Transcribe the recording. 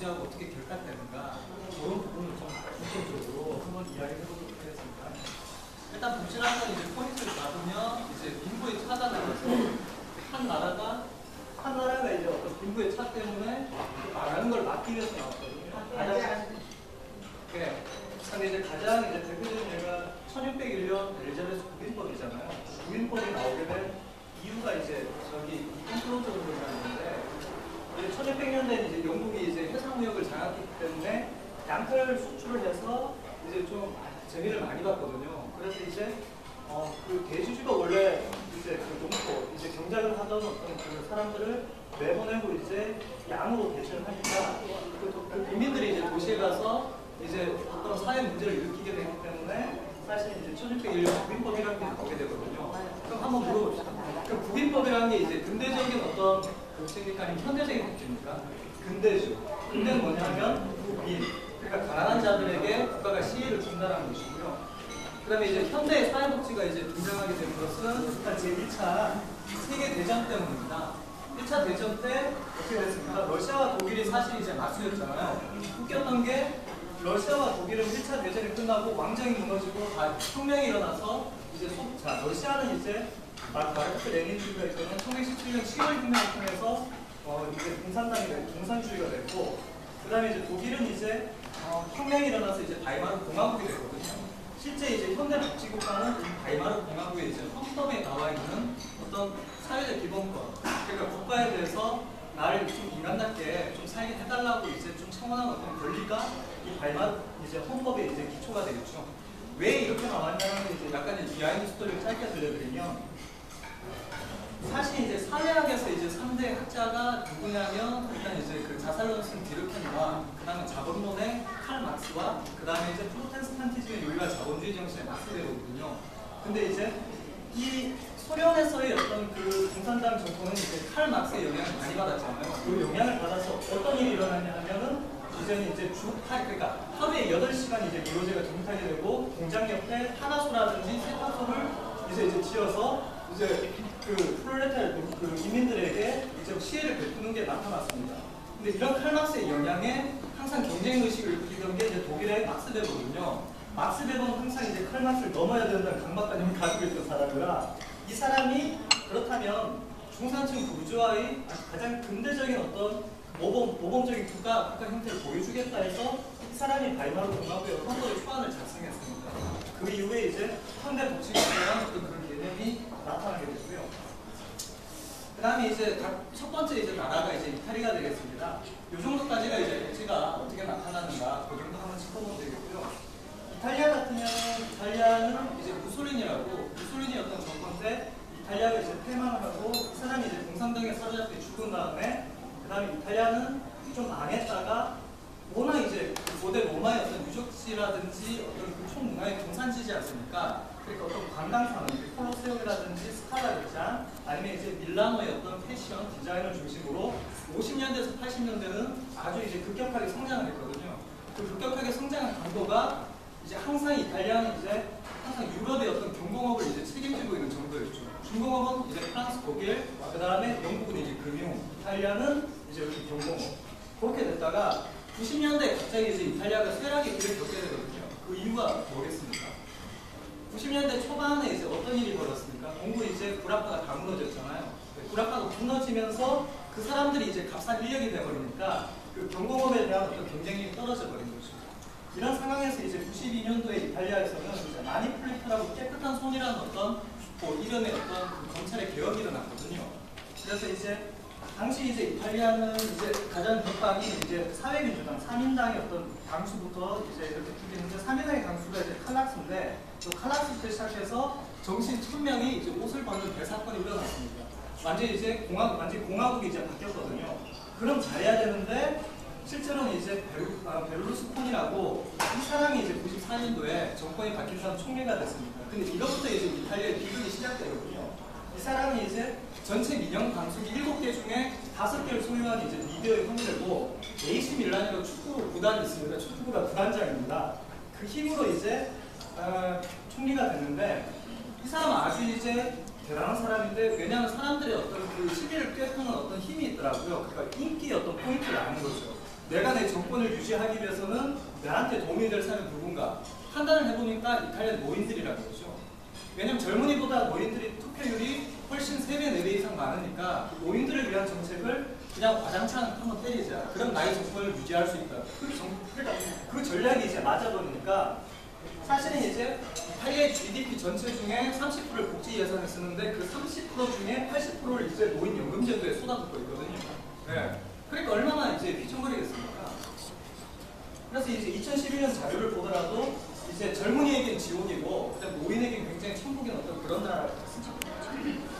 복지하고 어떻게 결탁되는가 그런 부분을 좀 구체적으로 한번 이야기해 보도록 하겠습니다. 일단 복지라는 건 이제 포인트를 잡으면 이제 빈부의 나가서 한 나라가 한 나라가 이제 어떤 빈부의 차 때문에 나가는 걸 막기 위해서 나왔거든요. 가장 네. 근데 이제 가장 이제 대표적인 예가 1601년 엘리자베스 국인법이잖아요. 국인법이 나오게 된 이유가 이제 저기 있는데 1600년대에 이제 영국이 이제 해상무역을 장악했기 때문에 양털 수출을 해서 이제 좀 재미를 많이 봤거든요. 그래서 이제 어, 그 대주주가 원래 이제 그 농포, 이제 경작을 하던 어떤 그 사람들을 내보내고 이제 양으로 대체를 하니까 그, 그 빈민들이 이제 도시에 가서 이제 어떤 사회 문제를 일으키게 되기 때문에 사실 이제 1601년 국인법이라는 게 나오게 되거든요. 그럼 한번 물어봅시다. 그럼 국인법이라는 게 이제 근대적인 어떤 아니면 현대적인 복지입니까? 근대죠. 근대는 뭐냐면 국민, 그러니까 가난한 자들에게 국가가 시혜를 준다는 것이고요. 그 다음에 이제 현대 사회복지가 이제 등장하게 된 것은 일단 제1차 세계 대전 때문입니다. 1차 대전 때 어떻게 됐습니까? 러시아와 독일이 사실 이제 맞수였잖아요. 웃겼던 게 러시아와 독일은 1차 대전이 끝나고 왕정이 무너지고 다 혁명이 일어나서 이제 소, 자 러시아는 이제 마- 마르크스 레닌 주의가 있거든 1917년 7월 혁명을 통해서 어, 이제 공산당이 되고 공산주의가 됐고 그 다음에 이제 독일은 이제 어, 혁명이 일어나서 이제 바이마르 공화국이 되거든요. 실제 이제 현대 복지국가는 이 바이마르 공화국의 이제 헌법에 나와 있는 어떤 사회적 기본권, 그러니까 국가에 대해서 나를 좀 인간답게 좀 살게 해달라고 이제 좀 청원한 어떤 권리가 이 바이마르 이제 헌법의 이제 기초가 되겠죠. 왜 이렇게 나왔냐는 게 이제 약간 이제 비하인드 스토리를 짧게 들려드리면 사실 이제 사회학에서 이제 3대 학자가 누구냐면 일단 이제 그 자살론 쓴 디르켄과 그 다음에 자본론의 칼 막스와 그 다음에 이제 프로테스탄티즘의 윤리와 자본주의 정신의 막스되거든요. 근데 이제 이 소련에서의 어떤 그 공산당 정권은 이제 칼 막스의 영향을 많이 받았잖아요. 그 영향을 받아서 어떤 일이 일어났냐 하면은 이제는 이제 주, 하, 그러니까 하루에 8시간 이제 노조제가 정착이 되고 공장 옆에 하나소라든지 세탁소를 이제 이제 지어서 이제 그 프롤레타르 그, 그 인민들에게 이제 시혜를 베푸는 게 나타났습니다. 근데 이런 칼막스의 영향에 항상 경쟁 의식을 느끼던 게 이제 독일의 막스 베버거든요. 막스 베버는 항상 이제 칼막스를 넘어야 된다는 강박관념을 가지고 있던 사람이라 이 사람이 그렇다면 중산층 부주와의 가장 근대적인 어떤 모범, 모범적인 국가, 국가 형태를 보여주겠다 해서 이 사람이 바이마르 공화국의 헌법의 초안을 작성했습니다. 그 이후에 이제 현대 복지국가라는 어떤 그런 개념이 나타나게 되고요. 그 다음에 이제 각- 첫 번째 이제 나라가 이제 이탈리아가 되겠습니다. 요 정도까지가 이제 복지가 어떻게 나타나는가 그 정도 한번 짚어보면 되겠고요. 이탈리아 같은 경우는 이탈리아는 이제 무솔리니라고 무솔리니 어떤 정권 때 이탈리아가 이제 패망을 하고 이 사람이 이제 공산당에 사로잡혀 죽은 다음에 그 다음에 이탈리아는 좀 망했다가 워낙 그 고대 로마의 어떤 유적지라든지 어떤 그 총문화의 동산지지 않습니까? 그러니까 어떤 관광산업, 콜로세움이라든지 스칼라 극장, 아니면 이제 밀라노의 어떤 패션, 디자인을 중심으로 50년대에서 80년대는 아주 이제 급격하게 성장을 했거든요. 그 급격하게 성장한 강도가 이제 항상 이탈리아는 이제 항상 유럽의 어떤 경공업을 이제 책임지고 있는 정도였죠. 중공업은 이제 프랑스, 독일, 그 다음에 영국은 이제 금융, 이탈리아는 이제 여기 경공업. 그렇게 됐다가 90년대 갑자기 이제 이탈리아가 쇠락의 길을 걷게 되거든요. 그 이유가 뭐겠습니까? 90년대 초반에 이제 어떤 일이 벌어졌습니까? 공부 이제 구라파가 다 무너졌잖아요. 네, 구라파가 무너지면서 그 사람들이 이제 값싼 인력이 돼버리니까 그 경공업에 대한 어떤 경쟁력이 떨어져 버린 거죠. 이런 상황에서 이제 92년도에 이탈리아에서는 이제 마니플리타라고 깨끗한 손이라는 어떤 뭐 이름의 어떤 그 검찰의 개혁이 일어났거든요. 그래서 이제 당시 이제 이탈리아는 이제 가장 벽방이 이제 사회민주당 3인당의 어떤 당수부터 이제 이렇게 두 개인데 3인당의 당수가 이제 칼락스인데 그 칼락스부터 시작해서 정신 천명이 이제 옷을 벗는 대사건이 일어났습니다. 완전히 이제 공화국 완전 히 공화국이 이제 바뀌었거든요. 그럼 잘해야 되는데 실제로는 이제 베루, 아, 베를루스콘이라고 이 사람이 이제 94년도에 정권이 바뀐 사람 총리가 됐습니다. 근데 이것부터 이제 이탈리아의 비극이 시작되거든요. 이 사람이 이제 전체 민영 방송기 7개 중에 5개를 소유한 이제 미디어의 형제고 AC 밀란이라고 축구 구단이 있습니다. 축구부가 구단장입니다. 그 힘으로 이제 어, 총리가 됐는데 이 사람은 아주 이제 대단한 사람인데 왜냐하면 사람들의 어떤 그 시비를 꿰꾸는 어떤 힘이 있더라고요. 그러니까 인기의 어떤 포인트를 아는 거죠. 내가 내 정권을 유지하기 위해서는 나한테 도움이 될 사람이 누군가 판단을 해보니까 이탈리아 노인들이라는 거죠. 왜냐면 젊은이보다 노인들이 투표율이 훨씬 3배, 4배 이상 많으니까 노인들을 위한 정책을 그냥 과장창 한번 때리자. 그럼 나의 정권을 유지할 수 있다. 그, 정, 그러니까 그 전략이 이제 맞아버리니까 사실은 이제 이탈리아의 GDP 전체 중에 30%를 복지 예산에 쓰는데 그 30% 중에 80%를 이제 노인 연금 제도에 쏟아붓고 있거든요. 네. 그러니까 얼마나 이제 휘청거리겠습니까? 그래서 이제 2011년 자료를 보더라도 이제 젊은이에겐 지옥이고 노인에겐 굉장히 천국인 어떤 그런 나라라고 했습니다.